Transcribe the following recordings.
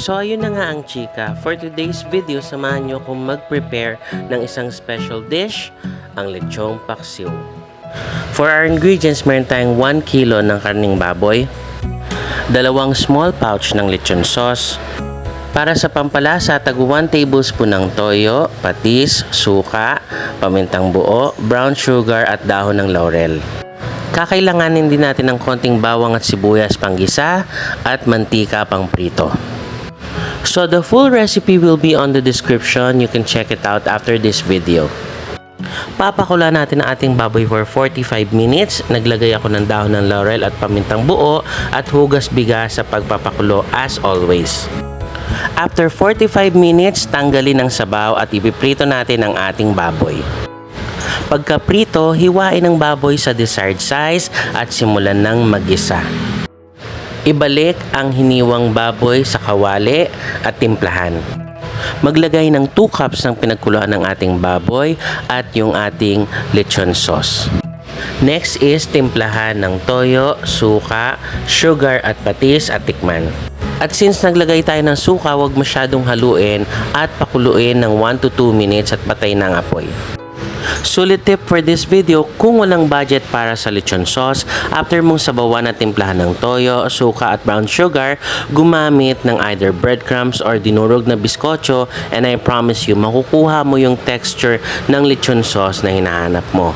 So ayun na nga ang chika. For today's video, samahan nyo kung mag-prepare ng isang special dish, ang lechong paksiw. For our ingredients, meron tayong 1 kilo ng karning baboy, dalawang small pouch ng lechon sauce, para sa pampalasa, tag 1 tablespoon ng toyo, patis, suka, pamintang buo, brown sugar at dahon ng laurel. Kakailanganin din natin ng konting bawang at sibuyas panggisa at mantika pang prito. So the full recipe will be on the description. You can check it out after this video. Papakula natin ang ating baboy for 45 minutes. Naglagay ako ng dahon ng laurel at pamintang buo at hugas bigas sa pagpapakulo as always. After 45 minutes, tanggalin ang sabaw at ipiprito natin ang ating baboy. Pagkaprito, hiwain ang baboy sa desired size at simulan ng magisa. Ibalik ang hiniwang baboy sa kawali at timplahan. Maglagay ng 2 cups ng pinagkuluan ng ating baboy at yung ating lechon sauce. Next is timplahan ng toyo, suka, sugar at patis at tikman. At since naglagay tayo ng suka, huwag masyadong haluin at pakuluin ng 1 to 2 minutes at patay ng apoy. Sulit tip for this video, kung walang budget para sa lechon sauce, after mong sabawan at timplahan ng toyo, suka at brown sugar, gumamit ng either breadcrumbs or dinurog na biskotso and I promise you, makukuha mo yung texture ng lechon sauce na hinahanap mo.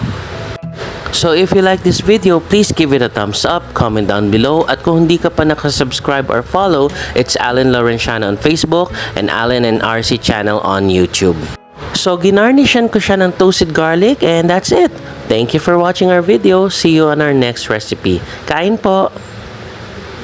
So if you like this video, please give it a thumbs up, comment down below, at kung hindi ka pa nakasubscribe or follow, it's Alan Laurentiano on Facebook and Alan and RC channel on YouTube. So ginarnishan ko siya ng toasted garlic and that's it. Thank you for watching our video. See you on our next recipe. Kain po!